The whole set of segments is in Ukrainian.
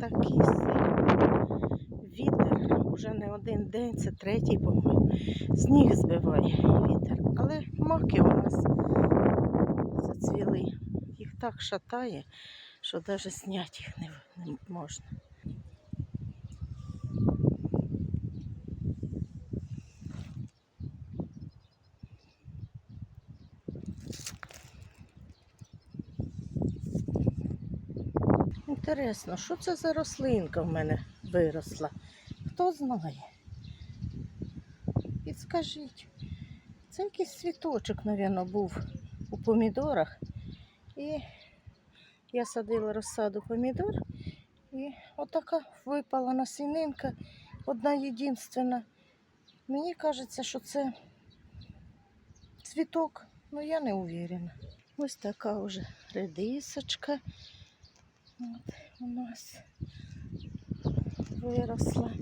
такий сильний вітер. Уже не один день, це третій, по-моєму. Сніг збиває вітер. Але маки у нас зацвіли. Їх так шатає, що навіть зняти їх не можна. Інтересно, що це за рослинка в мене виросла? Хто знає? Підскажіть. Це якийсь цвіточок, мабуть, був у помідорах. І я садила розсаду помідор. І отака випала насінинка, одна єдинственна. Мені кажеться, що це цвіток, але я не уверена. Ось така вже редисочка. От у нас виросла.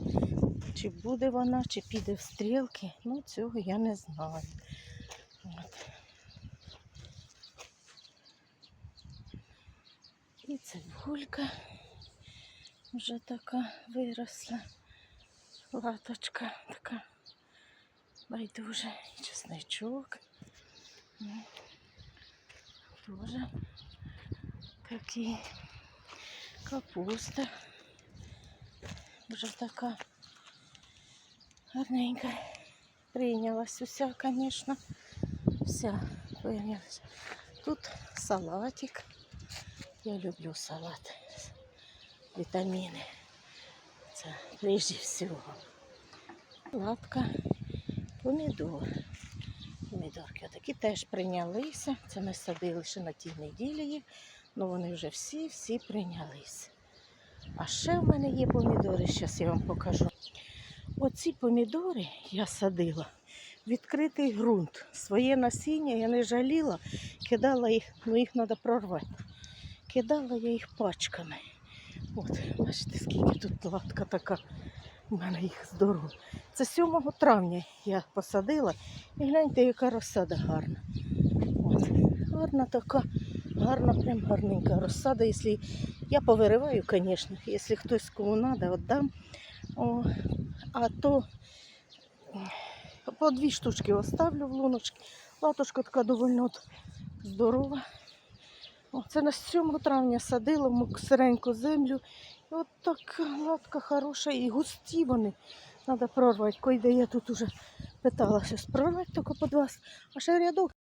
Чи буде вона, чи піде в стрілки, ну цього я не знаю. От. І цибулька вже така виросла. Латочка така байдуже. І чесничок. Тоже такий капуста. Вже така гарненька. Прийнялась уся, звісно. Вся прийнялась. Тут салатик. Я люблю салат. Вітаміни. Це прежде всього. Лапка помідор. Помідорки отакі теж прийнялися. Це ми садили ще на тій неділі але вони вже всі-всі прийнялися. А ще в мене є помідори, зараз я вам покажу. Оці помідори я садила. в Відкритий ґрунт. Своє насіння я не жаліла, кидала їх, ну їх треба прорвати. Кидала я їх пачками. От, бачите, скільки тут латка така. У мене їх здорово. Це 7 травня я посадила. І гляньте, яка розсада гарна. От, гарна така, гарна, прям гарненька розсада. Якщо я повириваю, звісно, якщо хтось кому треба, віддам. О, а то по дві штучки оставлю в луночки. Латушка така доволі от здорова. О, це на 7 травня садила сиреньку землю. І от така латка хороша і густі вони. Треба прорвати. Койде я тут уже питалася прорвати тільки по два. А ще рядок